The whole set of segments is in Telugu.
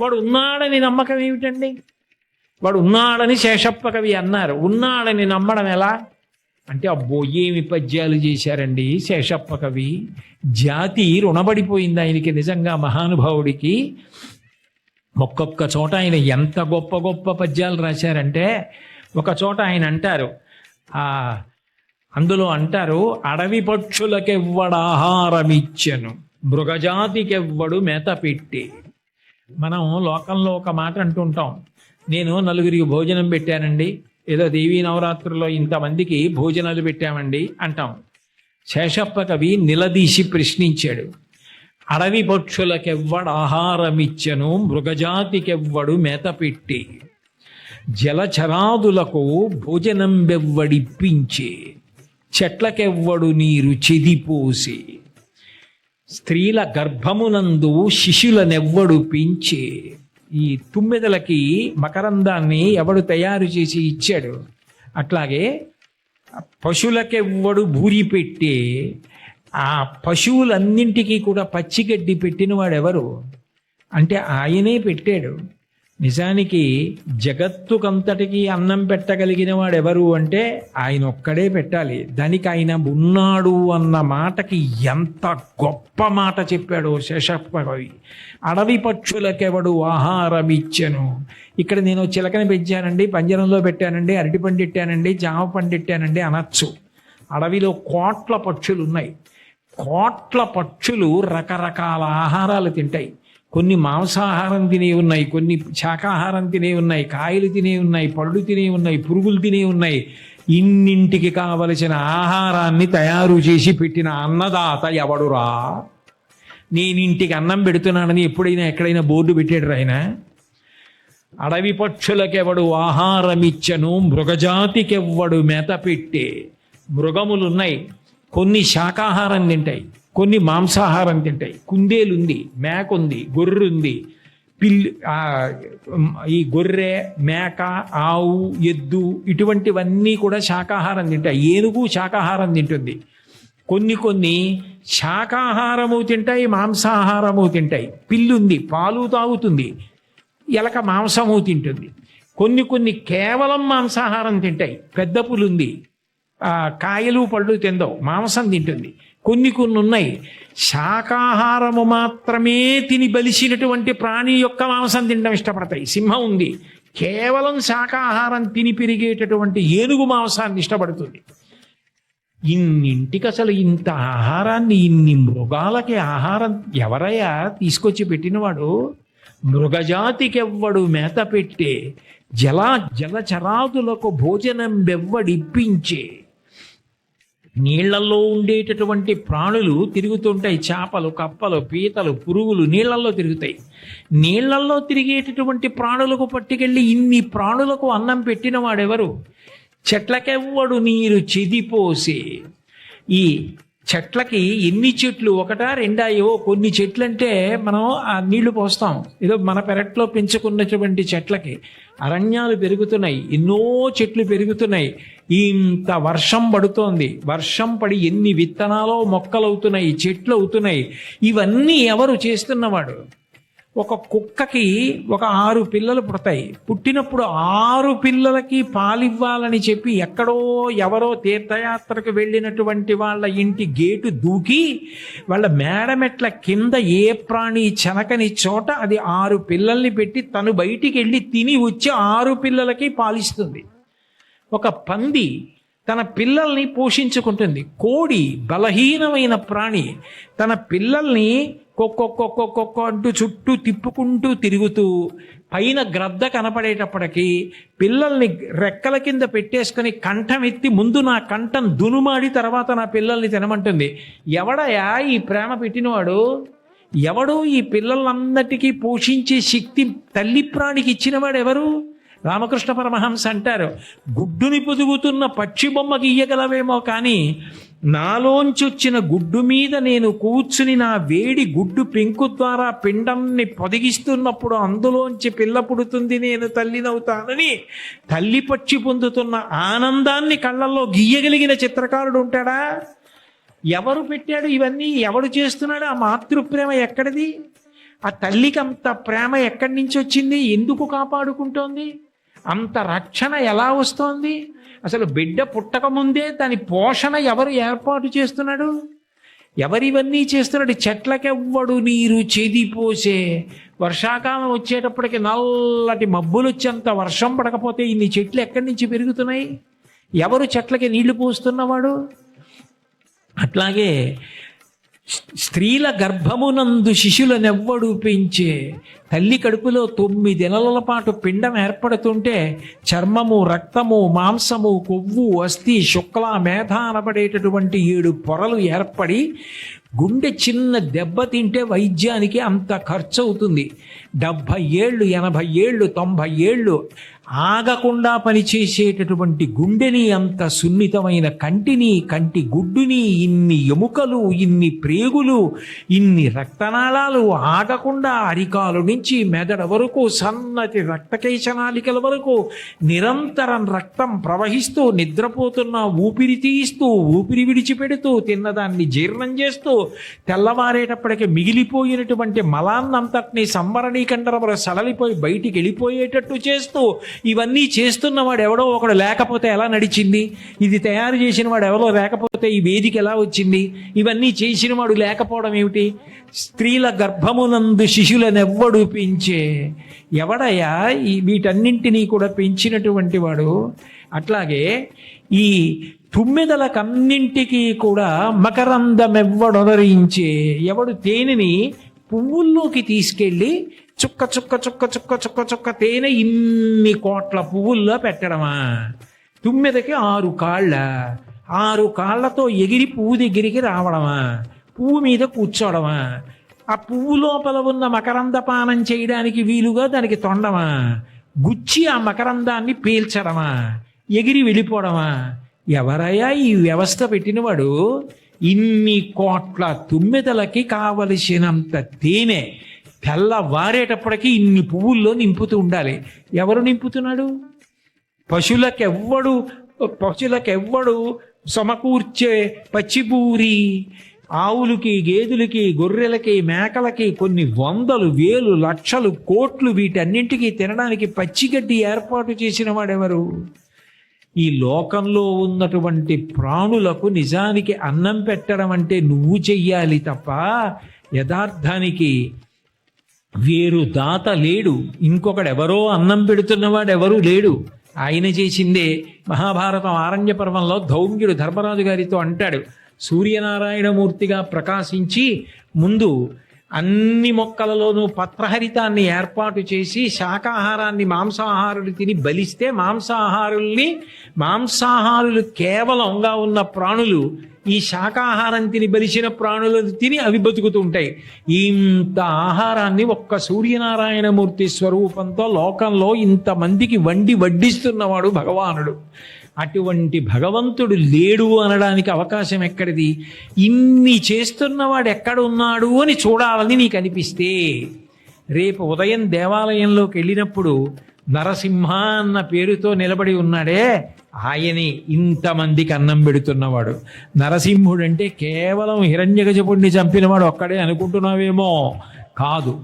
వాడు ఉన్నాడని నమ్మకం ఏమిటండి? వాడు ఉన్నాడని శేషప్ప కవి అన్నారు. ఉన్నాడని నమ్మడం ఎలా? అంటే అబ్బో ఏమి పద్యాలు చేశారండి శేషప్ప కవి జాతి రుణపడిపోయింది ఆయనకి నిజంగా మహానుభావుడికి. ఒక్కొక్క చోట ఆయన ఎంత గొప్ప గొప్ప పద్యాలు రాశారంటే ఒక చోట ఆయన అంటారు. ఆ అందులో అంటారు అడవి పక్షులకెవ్వడు మృగజాతికెవ్వడు మేత పెట్టి మనం లోకంలో ఒక మాట అంటుంటాం. నేను నలుగురికి భోజనం పెట్టానండి. ఏదో దేవీ నవరాత్రుల్లో ఇంతమందికి భోజనాలు పెట్టామండి అంటాం. శేషప్ప కవి నిలదీసి ప్రశ్నించాడు. అడవి పక్షులకెవ్వడు ఆహారమిచ్చను మృగజాతికెవ్వడు మేత పెట్టి జలచరాదులకు భోజనం బెవ్వడిప్పించే చెట్లకెవ్వడు నీరు చెదిపోసి. స్త్రీల గర్భమునందు శిశులనెవ్వడు పెంచి ఈ తుమ్మెదలకి మకరందాన్ని ఎవడు తయారు చేసి ఇచ్చాడు? అట్లాగే పశువులకెవ్వడు భూరి పెట్టి ఆ పశువులన్నింటికీ కూడా పచ్చిగడ్డి పెట్టిన వాడెవరు అంటే ఆయనే పెట్టాడు. నిజానికి జగత్తుకంతటికి అన్నం పెట్టగలిగిన వాడు ఎవరు అంటే ఆయన ఒక్కడే పెట్టాలి. దానికి ఆయన ఉన్నాడు అన్న మాటకి ఎంత గొప్ప మాట చెప్పాడు శేషప్పవి. అడవి పక్షులకెవడు ఆహారం ఇచ్చను ఇక్కడ నేను చిలకని పెంచానండి పంజరంలో పెట్టానండి అరటి పండిట్టానండి జామ పండిట్టానండి అనొచ్చు. అడవిలో కోట్ల పక్షులు ఉన్నాయి కోట్ల పక్షులు రకరకాల ఆహారాలు తింటాయి. కొన్ని మాంసాహారం తినే ఉన్నాయి కొన్ని శాకాహారం తినే ఉన్నాయి కాయలు తినే ఉన్నాయి పళ్ళు తినే ఉన్నాయి పురుగులు తినే ఉన్నాయి. ఇన్నింటికి కావలసిన ఆహారాన్ని తయారు చేసి పెట్టిన అన్నదాత ఎవడురా? నేను ఇంటికి అన్నం పెడుతున్నానని ఎప్పుడైనా ఎక్కడైనా బోర్డు పెట్టాడు ఆయన. అడవి పక్షులకెవడు ఆహారమిచ్చను మృగజాతికెవ్వడు మేత పెట్టే మృగములున్నాయి. కొన్ని శాకాహారం తింటాయి. కొన్ని మాంసాహారం తింటాయి. కుందేలుంది మేక ఉంది గొర్రె ఉంది పిల్లి ఈ గొర్రె మేక ఆవు ఎద్దు ఇటువంటివన్నీ కూడా శాకాహారం తింటాయి. ఏనుగు శాకాహారం తింటుంది. కొన్ని కొన్ని శాకాహారము తింటాయి మాంసాహారము తింటాయి. పిల్లుంది పాలు తాగుతుంది ఎలక మాంసము తింటుంది. కొన్ని కొన్ని కేవలం మాంసాహారం తింటాయి. పెద్ద పులుంది కాయలు పళ్ళు తిందవు మాంసం తింటుంది. కొన్ని కొన్ని ఉన్నాయి శాకాహారము మాత్రమే తిని బలిసినటువంటి ప్రాణి యొక్క మాంసం తినడం ఇష్టపడతాయి. సింహం ఉంది. కేవలం శాకాహారం తిని పెరిగేటటువంటి ఏనుగు మాంసాన్ని ఇష్టపడుతుంది. ఇన్నింటికి అసలు ఇంత ఆహారాన్ని ఇన్ని మృగాలకి ఆహారం ఎవరయ్యా తీసుకొచ్చి పెట్టినవాడు? మృగజాతికెవ్వడు మేత పెట్టే జల జలచరాదులకు భోజనం బెవ్వడిప్పించే నీళ్ళలో ఉండేటటువంటి ప్రాణులు తిరుగుతుంటాయి. చేపలు కప్పలు పీతలు పురుగులు నీళ్ళలో తిరుగుతాయి. నీళ్ళలో తిరిగేటటువంటి ప్రాణులకు పట్టుకెళ్ళి ఇన్ని ప్రాణులకు అన్నం పెట్టిన వాడెవరు? చెట్లకెవ్వడు నీరు చెదిపోసి. ఈ చెట్లకి ఎన్ని చెట్లు? ఒకటా రెండా? ఏవో కొన్ని చెట్లు అంటే మనం ఆ నీళ్ళు పోస్తాం. ఏదో మన పెరట్లో పెంచుకున్నటువంటి చెట్లకి అరణ్యాలు పెరుగుతున్నాయి. ఎన్నో చెట్లు పెరుగుతున్నాయి. ఇంత వర్షం పడుతోంది. వర్షం పడి ఎన్ని విత్తనాలో మొక్కలు అవుతున్నాయి చెట్లు అవుతున్నాయి ఇవన్నీ ఎవరు చేస్తున్నవాడు? ఒక కుక్కకి ఒక ఆరు పిల్లలు పుడతాయి. పుట్టినప్పుడు ఆరు పిల్లలకి పాలివ్వాలని చెప్పి ఎక్కడో ఎవరో తీర్థయాత్రకు వెళ్ళినటువంటి వాళ్ళ ఇంటి గేటు దూకి వాళ్ళ మేడమెట్ల కింద ఏ ప్రాణి చెనకని చోట అది ఆరు పిల్లల్ని పెట్టి తను బయటికి వెళ్ళి తిని వచ్చి ఆరు పిల్లలకి పాలిస్తుంది. ఒక పంది తన పిల్లల్ని పోషించుకుంటుంది. కోడి బలహీనమైన ప్రాణి తన పిల్లల్ని కొక్కొక్కొక్కొక్కొక్క అంటూ చుట్టూ తిప్పుకుంటూ తిరుగుతూ పైన గ్రద్ద కనపడేటప్పటికి పిల్లల్ని రెక్కల కింద పెట్టేసుకొని కంఠం ఎత్తి ముందు నా కంఠం దునుమాడి తర్వాత నా పిల్లల్ని తినమంటుంది. ఎవడయా ఈ ప్రేమ పెట్టినవాడు? ఎవడు ఈ పిల్లలందరికీ పోషించే శక్తి తల్లి ప్రాణికి ఇచ్చినవాడు ఎవరు? రామకృష్ణ పరమహంస అంటారు. గుడ్డుని పొదుగుతున్న పక్షి బొమ్మ ఇయ్యగలవేమో కానీ నాలోంచి వచ్చిన గుడ్డు మీద నేను కూర్చుని నా వేడి గుడ్డు పెంకు ద్వారా పిండంని పొదిగిస్తున్నప్పుడు అందులోంచి పిల్ల పుడుతుంది నేను తల్లినవుతానని తల్లి పచ్చి పొందుతున్న ఆనందాన్ని కళ్ళల్లో గీయగలిగిన చిత్రకారుడు ఉంటాడా? ఎవరు పెట్టాడు ఇవన్నీ? ఎవడు చేస్తున్నాడు? ఆ మాతృప్రేమ ఎక్కడిది? ఆ తల్లికి అంత ప్రేమ ఎక్కడి నుంచి వచ్చింది? ఎందుకు కాపాడుకుంటోంది? అంత రక్షణ ఎలా వస్తోంది? అసలు బిడ్డ పుట్టక ముందే దాని పోషణ ఎవరు ఏర్పాటు చేస్తున్నాడు? ఎవరివన్నీ చేస్తున్నాడు? చెట్లకెవ్వడు నీరు చెదిపోసే. వర్షాకాలం వచ్చేటప్పటికి నల్లటి మబ్బులు వచ్చేంత వర్షం పడకపోతే ఇన్ని చెట్లు ఎక్కడి నుంచి పెరుగుతున్నాయి? ఎవరు చెట్లకి నీళ్ళు పోస్తున్నవాడు? అట్లాగే స్త్రీల గర్భమునందు శిశులనెవ్వడు పెంచే తల్లి కడుపులో తొమ్మిది నెలల పాటు పిండం ఏర్పడుతుంటే చర్మము రక్తము మాంసము కొవ్వు అస్థి శుక్ల మేధ అనబడేటటువంటి ఏడు పొరలు ఏర్పడి గుండె చిన్న దెబ్బ తింటే వైద్యానికి అంత ఖర్చు అవుతుంది డెబ్భై ఏళ్ళు ఎనభై ఏళ్ళు తొంభై ఏళ్ళు ఆగకుండా పనిచేసేటటువంటి గుండెని అంత సున్నితమైన కంటిని కంటి గుడ్డుని ఇన్ని ఎముకలు ఇన్ని ప్రేగులు ఇన్ని రక్తనాళాలు ఆగకుండా అరికాలు నుంచి మెదడ వరకు సన్నటి రక్తకేశనాళికల వరకు నిరంతరం రక్తం ప్రవహిస్తూ నిద్రపోతున్న ఊపిరి తీస్తూ ఊపిరి విడిచిపెడుతూ తిన్నదాన్ని జీర్ణం చేస్తూ తెల్లవారేటప్పటికి మిగిలిపోయినటువంటి మలాన్నంతటిని సంవరణీకండరములు సడలిపోయి బయటికి వెళ్ళిపోయేటట్టు చేస్తూ ఇవన్నీ చేస్తున్నవాడు ఎవడో ఒకడు లేకపోతే ఎలా నడిచింది? ఇది తయారు చేసిన వాడు ఎవరో లేకపోతే ఈ వేదిక ఎలా వచ్చింది? ఇవన్నీ చేసిన వాడు లేకపోవడం ఏమిటి? స్త్రీల గర్భమునందు శిశులనెవ్వడు పెంచే. ఎవడయ్యా? ఈ వీటన్నింటినీ కూడా పెంచినటువంటి వాడు. అట్లాగే ఈ తుమ్మెదలకన్నింటికీ కూడా మకరందమెవ్వడొదరించే ఎవడు తేనెని పువ్వుల్లోకి తీసుకెళ్ళి చుక్క చుక్క చుక్క చుక్క చుక్క చుక్క తేనె ఇన్ని కోట్ల పువ్వుల్లో పెట్టడమా? తుమ్మెదకి ఆరు కాళ్ళ. ఆరు కాళ్ళతో ఎగిరి పువ్వు దగ్గరికి రావడమా? పువ్వు మీద కూర్చోవడమా ఆ పువ్వు లోపల ఉన్న మకరంద పానం చేయడానికి వీలుగా దానికి తొండమా? గుచ్చి ఆ మకరందాన్ని పీల్చడమా? ఎగిరి వెళ్ళిపోవడమా ఎవరయ్యా ఈ వ్యవస్థ పెట్టినవాడు ఇన్ని కోట్ల తుమ్మెదలకి కావలసినంత తేనె తెల్లవారేటప్పటికి ఇన్ని పువ్వుల్లో నింపుతూ ఉండాలి. ఎవరు నింపుతున్నాడు? పశువులకెవ్వడు పశువులకెవ్వడు సమకూర్చే పచ్చిపూరి ఆవులకి గేదెలకి గొర్రెలకి మేకలకి కొన్ని వందలు వేలు లక్షలు కోట్లు వీటన్నింటికి తినడానికి పచ్చిగడ్డి ఏర్పాటు చేసిన వాడెవరు? ఈ లోకంలో ఉన్నటువంటి ప్రాణులకు నిజానికి అన్నం పెట్టడం అంటే నువ్వు చెయ్యాలి తప్ప యథార్థానికి వేరు దాత లేడు. ఇంకొకడెవరో అన్నం పెడుతున్నవాడు ఎవరూ లేడు. ఆయన చేసిందే మహాభారతం ఆరణ్య పర్వంలో ధౌమ్యుడు ధర్మరాజు గారితో అంటాడు. సూర్యనారాయణమూర్తిగా ప్రకాశించి ముందు అన్ని మొక్కలలోనూ పత్రహరితాన్ని ఏర్పాటు చేసి శాకాహారాన్ని మాంసాహారులు తిని బలిస్తే మాంసాహారుల్ని మాంసాహారులు కేవలంగా ఉన్న ప్రాణులు ఈ శాకాహారం తిని బలిసిన ప్రాణులు తిని అవి బతుకుతూ ఉంటాయి. ఇంత ఆహారాన్ని ఒక్క సూర్యనారాయణమూర్తి స్వరూపంతో లోకంలో ఇంతమందికి వండి వడ్డిస్తున్నవాడు భగవానుడు. అటువంటి భగవంతుడు లేడు అనడానికి అవకాశం ఎక్కడిది? ఇన్ని చేస్తున్నవాడు ఎక్కడ ఉన్నాడు అని చూడాలని నీకు అనిపిస్తే రేపు ఉదయం దేవాలయంలోకి వెళ్ళినప్పుడు నరసింహ అన్న పేరుతో నిలబడి ఉన్నాడే ఆయనే ఇంతమందికి అన్నం పెడుతున్నవాడు. నరసింహుడు అంటే కేవలం హిరణ్యగజపుడిని చంపినవాడు ఒక్కడే అనుకుంటున్నావేమో? కాదు.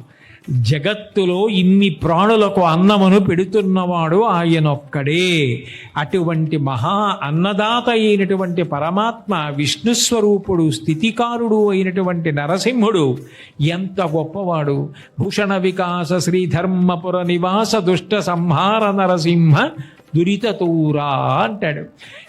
జగత్తులో ఇన్ని ప్రాణులకు అన్నమును పెడుతున్నవాడు ఆయనొక్కడే. అటువంటి మహా అన్నదాత అయినటువంటి పరమాత్మ విష్ణు స్వరూపుడు స్థితికారుడు అయినటువంటి నరసింహుడు ఎంత గొప్పవాడు. భూషణ వికాస శ్రీధర్మపుర నివాస దుష్ట సంహార నరసింహ దురితూరా అంటాడు.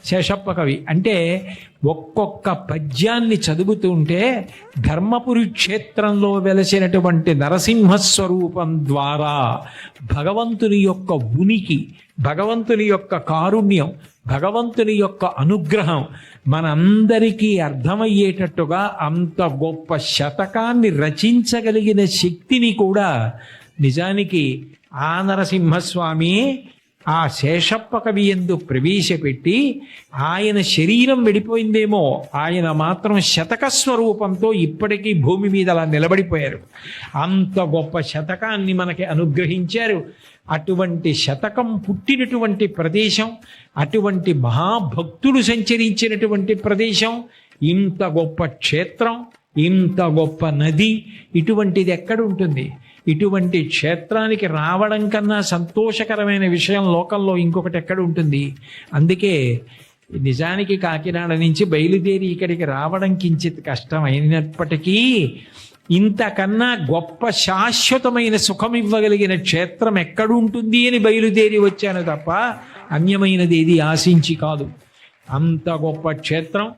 శేషప్ప కవి అంటే ఒక్కొక్క పద్యాన్ని చదువుతుంటే ధర్మపురి క్షేత్రంలో వెలసినటువంటి నరసింహస్వరూపం ద్వారా భగవంతుని యొక్క ఉనికి భగవంతుని యొక్క కారుణ్యం భగవంతుని యొక్క అనుగ్రహం మనందరికీ అర్థమయ్యేటట్టుగా అంత గొప్ప శతకాన్ని రచించగలిగిన శక్తిని కూడా నిజానికి ఆ నరసింహస్వామి ఆ శేషప్ప కవి ఎందు ప్రవేశపెట్టి ఆయన శరీరం వెళ్ళిపోయిందేమో ఆయన మాత్రం శతక స్వరూపంతో ఇప్పటికీ భూమి మీద అలా నిలబడిపోయారు. అంత గొప్ప శతకాన్ని మనకి అనుగ్రహించారు. అటువంటి శతకం పుట్టినటువంటి ప్రదేశం అటువంటి మహాభక్తుడు సంచరించినటువంటి ప్రదేశం ఇంత గొప్ప క్షేత్రం ఇంత గొప్ప నది ఇటువంటిది ఎక్కడ ఉంటుంది? ఇటువంటి క్షేత్రానికి రావడం కన్నా సంతోషకరమైన విషయం లోకంలో ఇంకొకటి ఎక్కడ ఉంటుంది? అందుకే నిజానికి కాకినాడ నుంచి బయలుదేరి ఇక్కడికి రావడం కించిత్ కష్టమైనప్పటికీ ఇంతకన్నా గొప్ప శాశ్వతమైన సుఖం ఇవ్వగలిగిన క్షేత్రం ఎక్కడుంటుంది అని బయలుదేరి వచ్చాను తప్ప అన్యమైనది ఏది ఆశించి కాదు. అంత గొప్ప క్షేత్రం